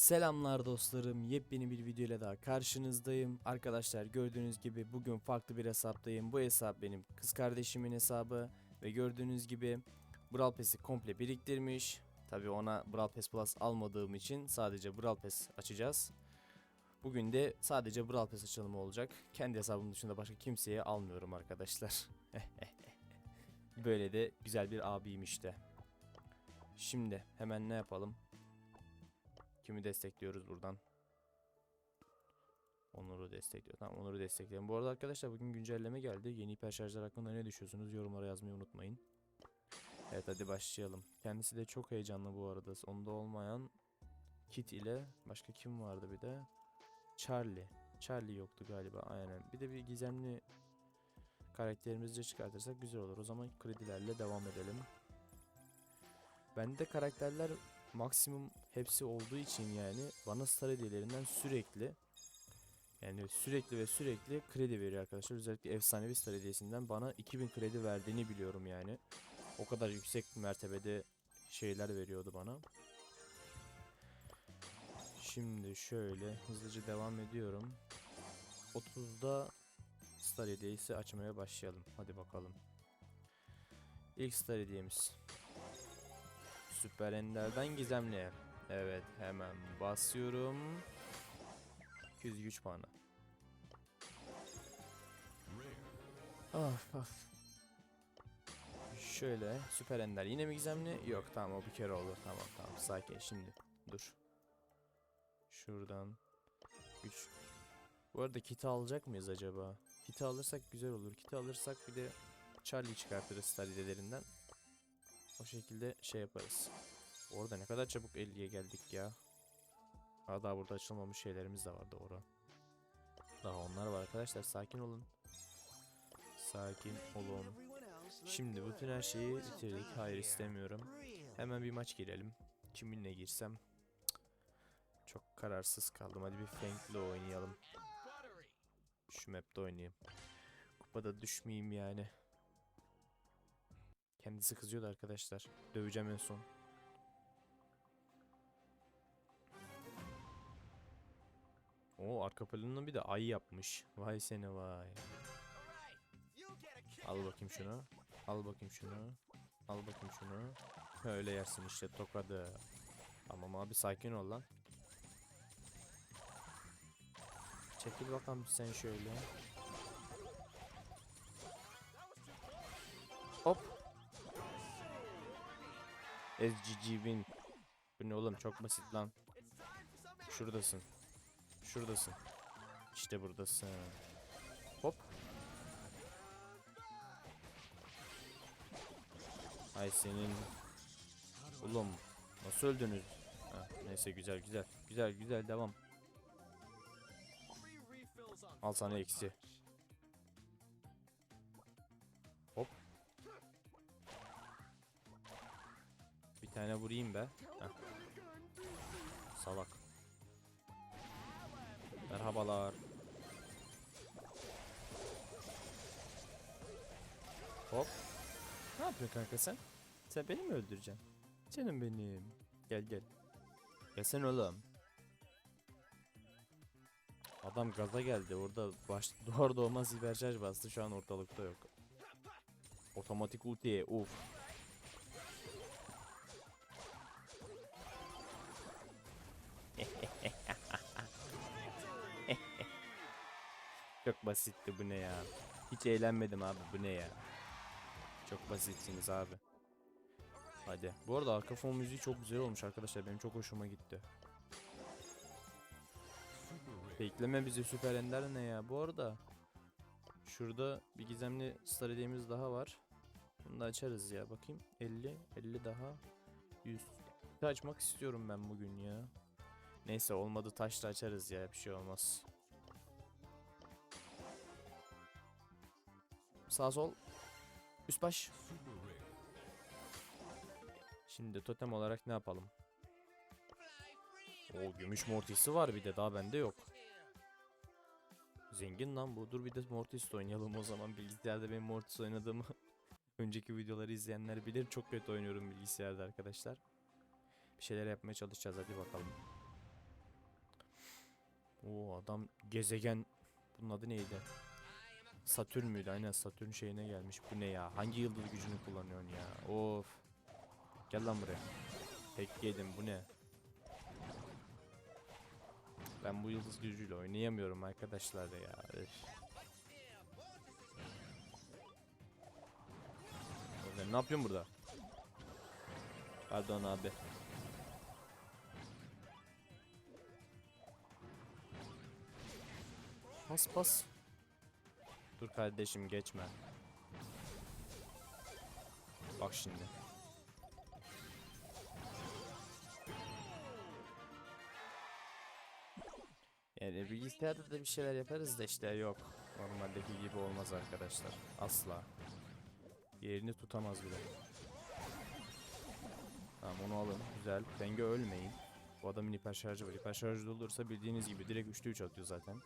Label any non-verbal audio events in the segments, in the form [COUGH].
Selamlar dostlarım. Yepyeni bir video ile daha karşınızdayım. Arkadaşlar gördüğünüz gibi bugün farklı bir hesaptayım. Bu hesap benim kız kardeşimin hesabı ve gördüğünüz gibi Brawl Pass'i komple biriktirmiş. Tabi ona Brawl Pass Plus almadığım için sadece Brawl Pass açacağız. Bugün de sadece Brawl Pass açılımı olacak. Kendi hesabım dışında başka kimseye almıyorum arkadaşlar. [LAUGHS] Böyle de güzel bir abiyim işte. Şimdi hemen ne yapalım? Kimi destekliyoruz buradan? Onur'u destekliyor. Tamam Onur'u destekleyelim. Bu arada arkadaşlar bugün güncelleme geldi. Yeni hiper şarjlar hakkında ne düşünüyorsunuz? Yorumlara yazmayı unutmayın. Evet hadi başlayalım. Kendisi de çok heyecanlı bu arada. Onda olmayan Kit ile başka kim vardı bir de? Charlie. Charlie yoktu galiba aynen. Bir de bir gizemli karakterimizi de çıkartırsak güzel olur. O zaman kredilerle devam edelim. Bende karakterler maksimum hepsi olduğu için yani bana star hediyelerinden sürekli yani sürekli ve sürekli kredi veriyor arkadaşlar. Özellikle efsanevi star hediyesinden bana 2000 kredi verdiğini biliyorum yani. O kadar yüksek mertebede şeyler veriyordu bana. Şimdi şöyle hızlıca devam ediyorum. 30'da star hediyesi açmaya başlayalım. Hadi bakalım. İlk star hediyemiz. Süper Ender'den gizemli. Evet hemen basıyorum. 200 güç puanı. Of of. Şöyle Süper Ender yine mi gizemli? Yok tamam o bir kere olur. Tamam tamam sakin şimdi. Dur. Şuradan. Güç. Bu arada kiti alacak mıyız acaba? Kiti alırsak güzel olur. Kiti alırsak bir de Charlie çıkartırız star hidelerinden. O şekilde şey yaparız. Orada ne kadar çabuk 50'ye geldik ya. Aa, daha burada açılmamış şeylerimiz de var doğru. Daha onlar var arkadaşlar sakin olun. Sakin olun. Şimdi bütün her şeyi bitirdik. Hayır istemiyorum. Hemen bir maç girelim. Kiminle girsem? Çok kararsız kaldım. Hadi bir Frank'le oynayalım. Şu map'te oynayayım. Kupada düşmeyeyim yani. Kendisi kızıyordu arkadaşlar. Döveceğim en son. O arka planını bir de ay yapmış. Vay seni vay. Al bakayım şunu. Al bakayım şunu. Al bakayım şunu. Öyle yersin işte tokadı. Tamam abi sakin ol lan. Çekil bakalım sen şöyle. Hop. SGG win. Bu ne oğlum çok basit lan. Şuradasın. Şuradasın. İşte buradasın. Hop. Ay senin. Oğlum nasıl öldünüz? Ha, neyse güzel güzel. Güzel güzel devam. Al sana eksi. Bir tane vurayım be. Heh. Salak. Merhabalar. Hop. Ne yapıyorsun kanka sen? Sen beni mi öldüreceksin? Canım benim. Gel gel. Gelsene oğlum. Adam gaza geldi. Orada baş doğar doğmaz hiperşarj bastı. Şu an ortalıkta yok. Otomatik ulti. Uf. Basitti bu ne ya. Hiç eğlenmedim abi bu ne ya. Çok basitsiniz abi. Hadi. Bu arada arka fon müziği çok güzel olmuş arkadaşlar. Benim çok hoşuma gitti. Bekleme bizi süper ender ne ya. Bu arada şurada bir gizemli star hediyemiz daha var. Bunu da açarız ya. Bakayım. 50. 50 daha. 100. Bir açmak istiyorum ben bugün ya. Neyse olmadı taşla açarız ya. Bir şey olmaz. Sağ sol. Üst baş. Şimdi totem olarak ne yapalım? O gümüş mortisi var bir de daha bende yok. Zengin lan bu. Dur bir de mortis oynayalım o zaman. Bilgisayarda benim mortis oynadığımı [LAUGHS] önceki videoları izleyenler bilir. Çok kötü oynuyorum bilgisayarda arkadaşlar. Bir şeyler yapmaya çalışacağız hadi bakalım. Adam gezegen bunun adı neydi? Satürn müydü? Aynen Satürn şeyine gelmiş. Bu ne ya? Hangi yıldız gücünü kullanıyorsun ya? Of. Gel lan buraya. Tek yedim bu ne? Ben bu yıldız gücüyle oynayamıyorum arkadaşlar ya. Oğlum ne yapıyorsun burada? Pardon abi. Pas pas. Dur kardeşim geçme. Bak şimdi. Yani bilgisayarda da bir şeyler yaparız da işte yok. Normaldeki gibi olmaz arkadaşlar. Asla. Yerini tutamaz bile. Tamam onu alın. Güzel. Denge ölmeyin. Bu adamın hiper şarjı var. Hiper şarjı olursa bildiğiniz gibi direkt 3'te 3 atıyor zaten.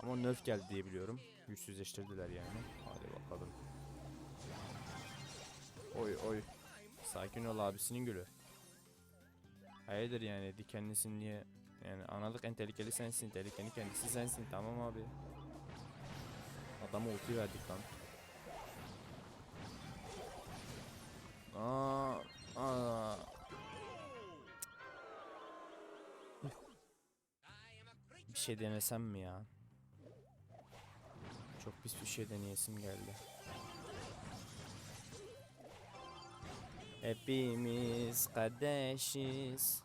Ama nerf geldi diye biliyorum. Güçsüzleştirdiler yani. Hadi bakalım. Oy oy. Sakin ol abisinin gülü. Hayırdır yani dikenlisin diye. Yani anladık en tehlikeli sensin. Tehlikeli kendisi sensin. Tamam abi. Adama ulti verdik lan. Aa, aa. Bir şey denesem mi ya? Çok pis bir şey deneyesim geldi. Hepimiz kardeşiz.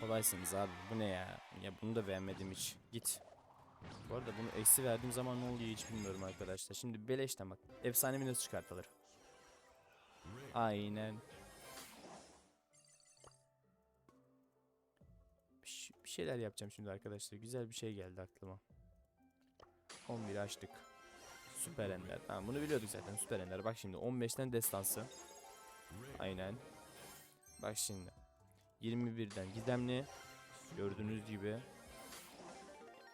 Kolaysınız abi. Bu ne ya? Ya bunu da beğenmedim hiç. Git. Bu arada bunu eksi verdiğim zaman ne oluyor hiç bilmiyorum arkadaşlar. Şimdi beleşten bak. Efsanevi nasıl çıkartılır? Aynen. Bir, şeyler yapacağım şimdi arkadaşlar. Güzel bir şey geldi aklıma. 11 açtık. Süper Ender. Tamam bunu biliyorduk zaten Süper Ender. Bak şimdi 15'ten destansı. Aynen. Bak şimdi. 21'den gizemli. Gördüğünüz gibi.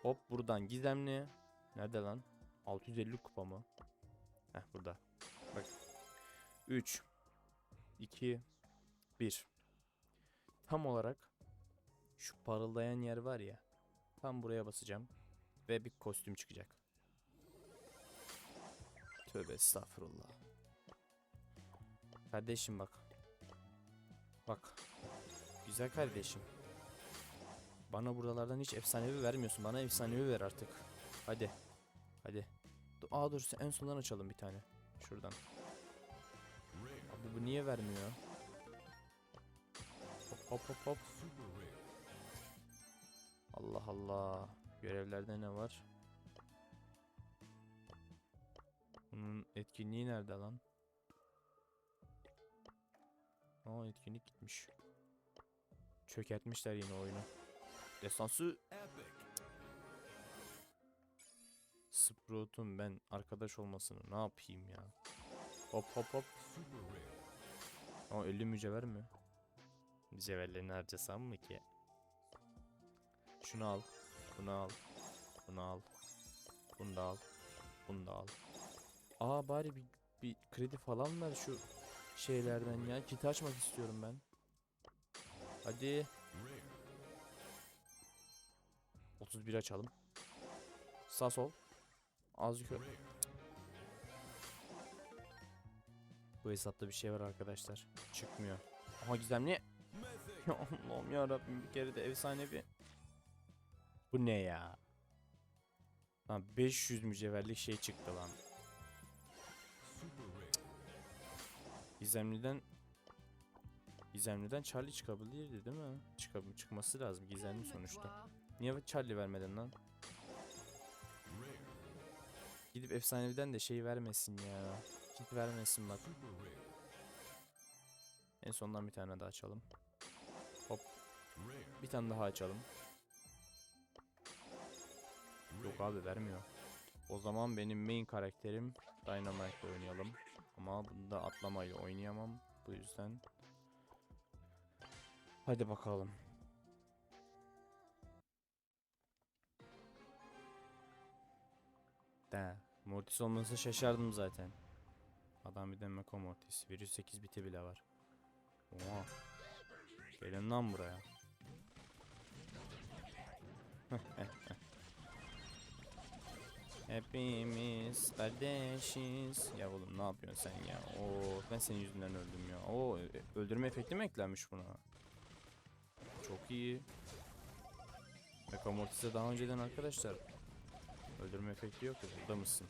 Hop buradan gizemli. Nerede lan? 650 kupa mı? Heh burada. Bak. 3 2 1 Tam olarak şu parıldayan yer var ya. Tam buraya basacağım ve bir kostüm çıkacak. Tövbe estağfurullah. Kardeşim bak. Bak. Güzel kardeşim. Bana buralardan hiç efsanevi vermiyorsun. Bana efsanevi ver artık. Hadi. Hadi. Aa dur en sondan açalım bir tane. Şuradan. Abi bu niye vermiyor? Hop hop hop hop. Allah Allah. Görevlerde ne var? Bunun etkinliği nerede lan? Aa etkinlik gitmiş. Çökertmişler yine oyunu. Destansı Sprout'un ben arkadaş olmasını ne yapayım ya? Hop hop hop. Aa 50 mücevher mi? Mücevherlerini harcasam mı ki? Şunu al. Bunu al. Bunu al. Bunu da al. Bunu da al. Aa bari bir, bir kredi falan ver şu şeylerden ya. Kit açmak istiyorum ben. Hadi. 31 açalım. Sağ sol. Az yukarı. Bu hesapta bir şey var arkadaşlar. Çıkmıyor. Aha gizemli. [LAUGHS] Allah'ım ya Rabbim bir kere de efsanevi. Bu ne ya? Lan 500 mücevherlik şey çıktı lan. Gizemliden Gizemliden Charlie çıkabilirdi değil mi? Çıkab çıkması lazım gizemli sonuçta. Niye Charlie vermedin lan? Gidip efsaneviden de şey vermesin ya. Git vermesin bak. En sondan bir tane daha açalım. Hop. Bir tane daha açalım. Yok abi vermiyor. O zaman benim main karakterim Dynamite'la oynayalım. Ama bunda atlamayla oynayamam. Bu yüzden. Hadi bakalım. De. Mortis olmasa şaşardım zaten. Adam bir de Meko Mortis. Virüs 8 biti bile var. Oha. Gelin lan buraya. [LAUGHS] Hepimiz kardeşiz. Ya oğlum ne yapıyorsun sen ya? Oo ben senin yüzünden öldüm ya. Oo öldürme efekti mi eklenmiş buna? Çok iyi. Mecha Mortis'e daha önceden arkadaşlar öldürme efekti yoktu. Burada mısın?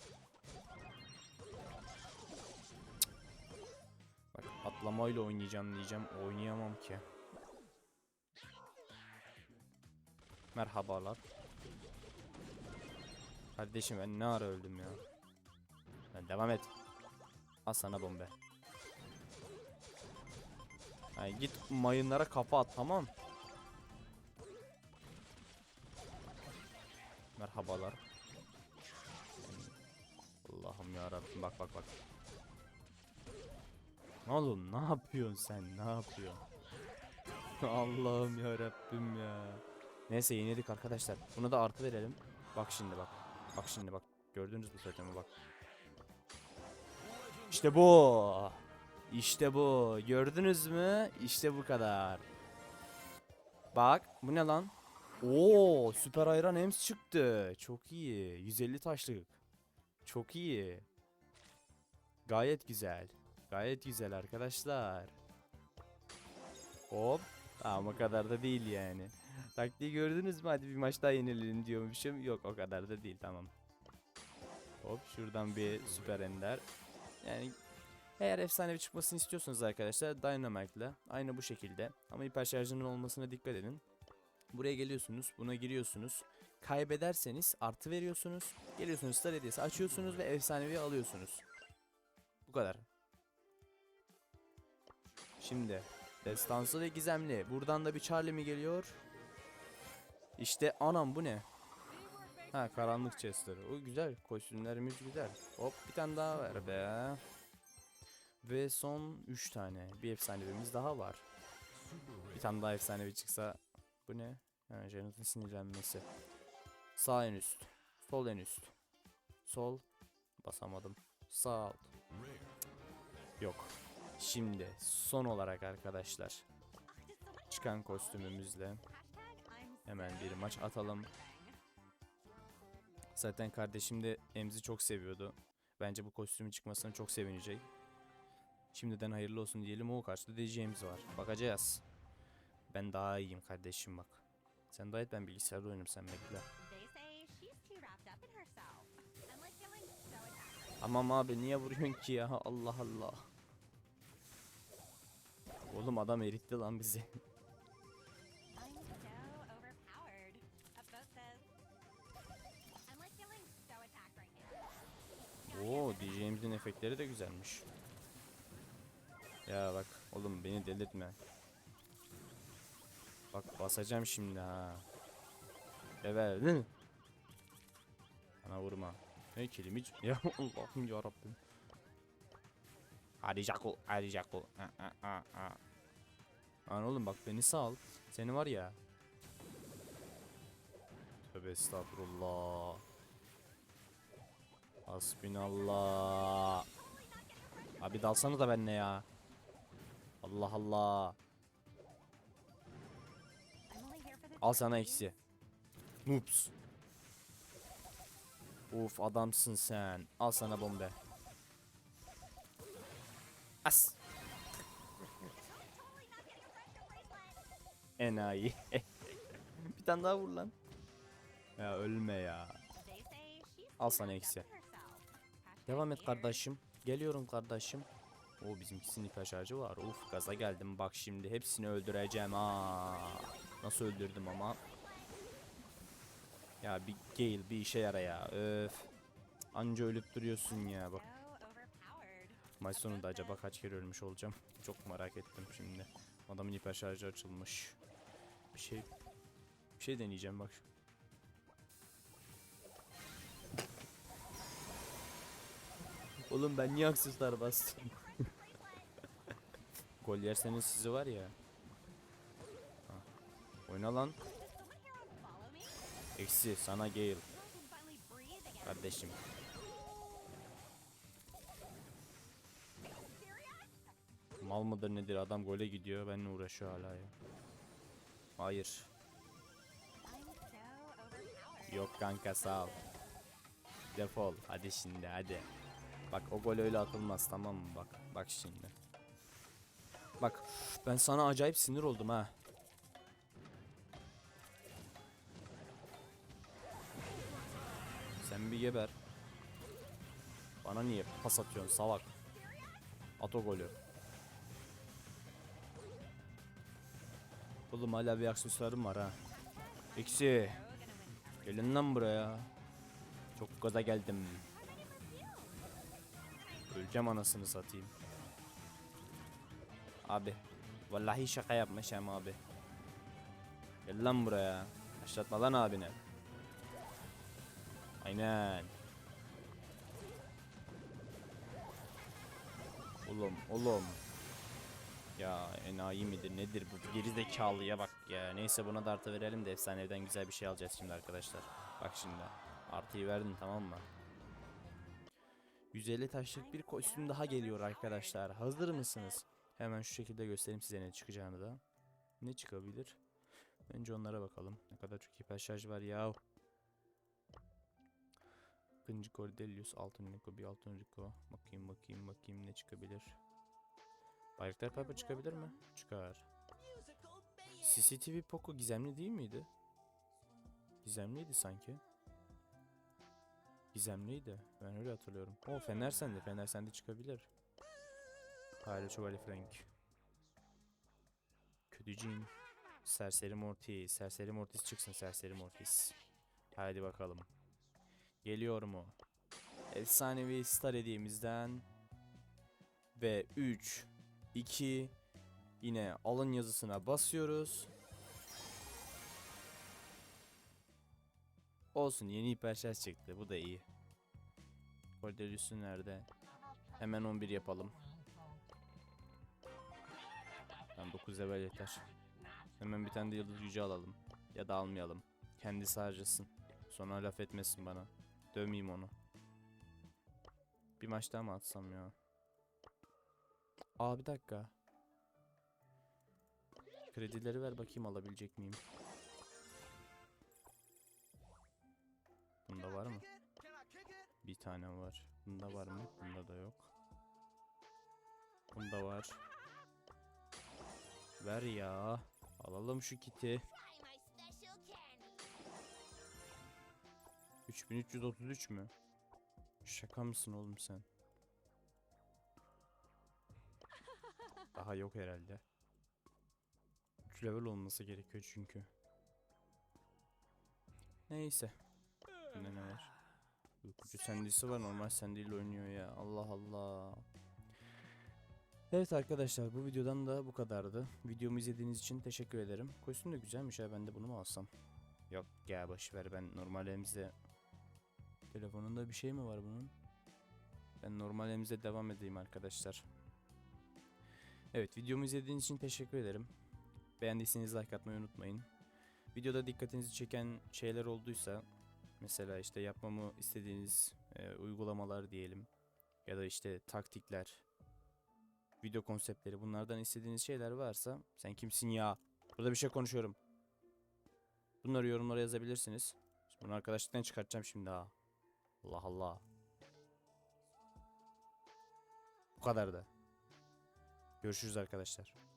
Bak atlamayla oynayacağım diyeceğim. Oynayamam ki. Merhabalar. Kardeşim ben ne ara öldüm ya. Lan devam et. Al sana bombe. Ay git mayınlara kafa at tamam. Merhabalar. Allah'ım ya Rabbim bak bak bak. Oğlum ne yapıyorsun sen? Ne yapıyorsun? [LAUGHS] Allah'ım ya Rabbim ya. Neyse yenildik arkadaşlar. Bunu da artı verelim. Bak şimdi bak. Bak şimdi bak. Gördünüz mü zaten bak. İşte bu. İşte bu. Gördünüz mü? İşte bu kadar. Bak bu ne lan? Oo, süper ayran ems çıktı. Çok iyi. 150 taşlık. Çok iyi. Gayet güzel. Gayet güzel arkadaşlar. Hop. Tamam o kadar da değil yani. Taktiği gördünüz mü? Hadi bir maç daha yenilelim diyormuşum. Yok o kadar da değil tamam. Hop şuradan bir süper ender. Yani eğer efsanevi çıkmasını istiyorsanız arkadaşlar Dynamite'la aynı bu şekilde ama hiper şarjının olmasına dikkat edin. Buraya geliyorsunuz, buna giriyorsunuz. Kaybederseniz artı veriyorsunuz. Geliyorsunuz star hediyesi açıyorsunuz ve efsanevi alıyorsunuz. Bu kadar. Şimdi destansı ve gizemli. Buradan da bir Charlie mi geliyor? İşte anam bu ne? Ha karanlık chestleri. O güzel. Kostümlerimiz güzel. Hop bir tane daha ver be. Ve son 3 tane. Bir efsanevimiz daha var. Bir tane daha efsanevi çıksa bu ne? Ha, Janet'ın sinirlenmesi. Sağ en üst. Sol en üst. Sol. Basamadım. Sağ alt. Yok. Şimdi son olarak arkadaşlar. Çıkan kostümümüzle hemen bir maç atalım. Zaten kardeşim de Emzi çok seviyordu. Bence bu kostümün çıkmasına çok sevinecek. Şimdiden hayırlı olsun diyelim. O karşıda diyeceğimiz var. Bakacağız. Ben daha iyiyim kardeşim bak. Sen daha et ben bilgisayarda oynarım sen bekle. Aman abi niye vuruyorsun ki ya? Allah Allah. Oğlum adam eritti lan bizi. Diyeceğimizin efektleri de güzelmiş. Ya bak oğlum beni delirtme. Bak basacağım şimdi ha. Evet. hı. Bana vurma. Ne kelime [LAUGHS] ya Allah'ım ya Rabbim. Hadi Jaco, hadi Jaco. Lan oğlum bak beni sal. Seni var ya. Tövbe estağfurullah. Hasbinallah. Abi dalsana da benle ya. Allah Allah. Al sana eksi. Noops. Uf adamsın sen. Al sana bombe. As. Enayi. [LAUGHS] Bir tane daha vur lan. Ya ölme ya. Al sana eksi. Devam et kardeşim. Geliyorum kardeşim. O bizimkisinin hiper şarjı var. Uf gaza geldim bak şimdi hepsini öldüreceğim ha. Nasıl öldürdüm ama. Ya bir Gale bir işe yara ya. Öf. Anca ölüp duruyorsun ya bak. Maç sonunda acaba kaç kere ölmüş olacağım? Çok merak ettim şimdi. Adamın hiper şarjı açılmış. Bir şey bir şey deneyeceğim bak. Oğlum ben niye aksesuar bastım? [LAUGHS] Gol yerseniz sizi var ya. Ha. Oyna lan. Eksi sana Gale. Kardeşim. Mal mıdır nedir adam gole gidiyor benimle uğraşıyor hala ya. Hayır. Yok kanka sağ ol. Defol hadi şimdi hadi. Bak o gol öyle atılmaz tamam mı bak. Bak şimdi. Bak ben sana acayip sinir oldum ha. Sen bir geber. Bana niye pas atıyorsun salak? At o golü. Oğlum hala bir aksesuarım var ha. Eksi. Gelin lan buraya. Çok gaza geldim. Öleceğim anasını satayım. Abi. Vallahi şaka yapmışım abi. Gel lan buraya. Başlatma lan abine. Aynen. Oğlum oğlum. Ya enayi midir nedir bu gerizekalıya bak ya. Neyse buna da artı verelim de efsaneden güzel bir şey alacağız şimdi arkadaşlar. Bak şimdi. Artıyı verdin tamam mı? 150 taşlık bir kostüm daha geliyor arkadaşlar. Hazır mısınız? Hemen şu şekilde göstereyim size ne çıkacağını da. Ne çıkabilir? Önce onlara bakalım. Ne kadar çok hiper şarj var ya. Kıncı Cordelius, altın Rico, bir altın Rico. Bakayım bakayım bakayım ne çıkabilir. Bayraktar Piper çıkabilir mi? Çıkar. CCTV Poco gizemli değil miydi? Gizemliydi sanki. Gizemliydi. Ben öyle hatırlıyorum. O Fener sende. Fener sende çıkabilir. Hayır Şövalye Frank. Kötücüğüm. Serseri Mortis. Serseri Mortis çıksın Serseri Mortis. Haydi bakalım. Geliyor mu? Efsanevi star hediyemizden. Ve 3, 2, yine alın yazısına basıyoruz. Olsun yeni hiperşarj çıktı. Bu da iyi. Cordelius'un nerede? Hemen 11 yapalım. Tamam 9 level yeter. Hemen bir tane de yıldız gücü alalım. Ya da almayalım. Kendisi harcasın. Sonra laf etmesin bana. Dövmeyeyim onu. Bir maç daha mı atsam ya? Aa bir dakika. Kredileri ver bakayım alabilecek miyim? Var mı? Bir tane var. Bunda var mı? Bunda da yok. Bunda var. Ver ya. Alalım şu kiti. Try my special candy. 3333 mü? Şaka mısın oğlum sen? Daha yok herhalde. 3 level olması gerekiyor çünkü. Neyse. Bunda ne var? Uykucu sendisi var normal sendiyle oynuyor ya. Allah Allah. Evet arkadaşlar bu videodan da bu kadardı. Videomu izlediğiniz için teşekkür ederim. Kostüm de güzelmiş ya ben de bunu mu alsam? Yok ya boşver ben normal elimizde Telefonunda bir şey mi var bunun? Ben normal elimize devam edeyim arkadaşlar. Evet videomu izlediğiniz için teşekkür ederim. Beğendiyseniz like atmayı unutmayın. Videoda dikkatinizi çeken şeyler olduysa mesela işte yapmamı istediğiniz e, uygulamalar diyelim ya da işte taktikler, video konseptleri bunlardan istediğiniz şeyler varsa sen kimsin ya? Burada bir şey konuşuyorum. Bunları yorumlara yazabilirsiniz. Bunu arkadaşlıktan çıkartacağım şimdi ha. Allah Allah. Bu kadar da. Görüşürüz arkadaşlar.